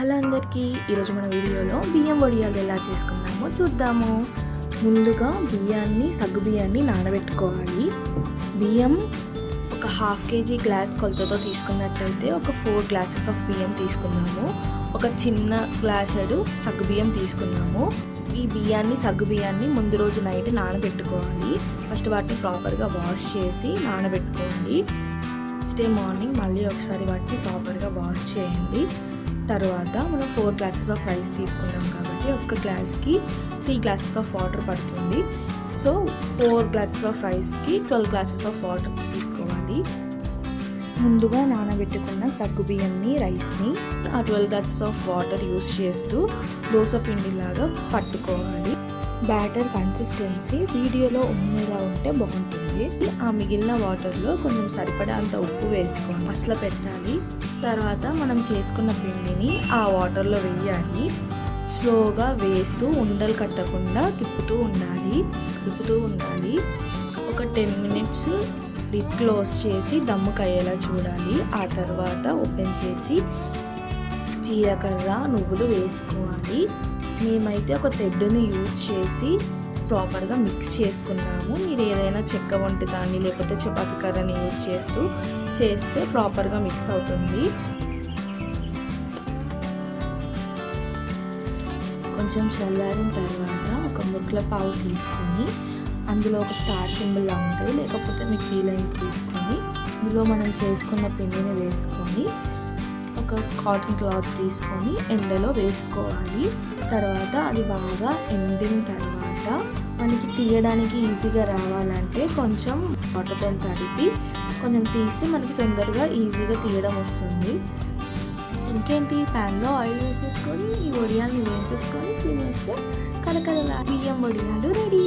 Hello అందరికీ. ఈరోజు మన వీడియోలో బియ్యం వడియాలు ఎలా చేసుకున్నామో చూద్దాము. ముందుగా బియ్యాన్ని సగ్గు బియ్యాన్ని నానబెట్టుకోవాలి. బియ్యం ఒక హాఫ్ కేజీ గ్లాస్ కొలతతో తీసుకున్నట్టయితే ఒక ఫోర్ గ్లాసెస్ ఆఫ్ బియ్యం తీసుకున్నాము. ఒక చిన్న గ్లాసెడు సగ్గు బియ్యం తీసుకున్నాము. ఈ బియ్యాన్ని సగ్గు బియ్యాన్ని ముందు రోజు నైట్ నానబెట్టుకోవాలి. ఫస్ట్ వాటిని ప్రాపర్గా వాష్ చేసి నానబెట్టుకోండి. నెక్స్ట్ డే మార్నింగ్ మళ్ళీ ఒకసారి వాటిని ప్రాపర్గా వాష్ చేయండి. తర్వాత మనం ఫోర్ గ్లాసెస్ ఆఫ్ రైస్ తీసుకున్నాం కాబట్టి ఒక గ్లాస్కి త్రీ గ్లాసెస్ ఆఫ్ వాటర్ పడుతుంది. సో ఫోర్ గ్లాసెస్ ఆఫ్ రైస్కి ట్వెల్వ్ గ్లాసెస్ ఆఫ్ వాటర్ తీసుకోవాలి. ముందుగా నానబెట్టుకున్న సగ్గు బియ్యంని రైస్ని ఆ twelve glasses of water use చేస్తూ దోశ పిండిలాగా పట్టుకోవాలి. బ్యాటర్ కన్సిస్టెన్సీ వీడియోలో ఉండేలా ఉంటే బాగుంటుంది. ఆ మిగిలిన వాటర్లో కొంచెం సరిపడా ఉప్పు వేసుకొని అసలు పెట్టాలి. తర్వాత మనం చేసుకున్న పిండిని ఆ వాటర్లో వేయాలి. స్లోగా వేస్తూ ఉండలు కట్టకుండా తిప్పుతూ ఉండాలి. తిప్పుతూ ఉండాలి. ఒక టెన్ మినిట్స్ లిడ్ క్లోజ్ చేసి దమ్ముకు అయ్యేలా చూడాలి. ఆ తర్వాత ఓపెన్ చేసి జీలకర్ర నువ్వులు వేసుకోవాలి. మేమైతే ఒక తెడ్డుని యూస్ చేసి ప్రాపర్గా మిక్స్ చేసుకున్నాము. మీరు ఏదైనా చెక్క వంటి దాన్ని లేకపోతే చపాతి కర్రని యూస్ చేస్తూ చేస్తే ప్రాపర్గా మిక్స్ అవుతుంది. కొంచెం చల్లారిన తర్వాత ఒక ముట్ల పావు తీసుకొని అందులో ఒక స్టార్ సింబల్లా ఉంటుంది. లేకపోతే మీకు వీలైన తీసుకొని ఇందులో మనం చేసుకున్న పిండిని వేసుకొని ఒక కాటన్ క్లాత్ తీసుకొని ఎండలో వేసుకోవాలి. తర్వాత అది బాగా ఎండిన తర్వాత మనకి తీయడానికి ఈజీగా రావాలంటే కొంచెం వాటర్తో తడిపి కొంచెం తీస్తే మనకి తొందరగా ఈజీగా తీయడం వస్తుంది. ఇంకేంటి? ప్యాన్లో ఆయిల్ వేసేసుకొని ఈ వడియాల్ని వేపేసుకొని తినేస్తే కలకల బియ్యం వడియాలు రెడీ.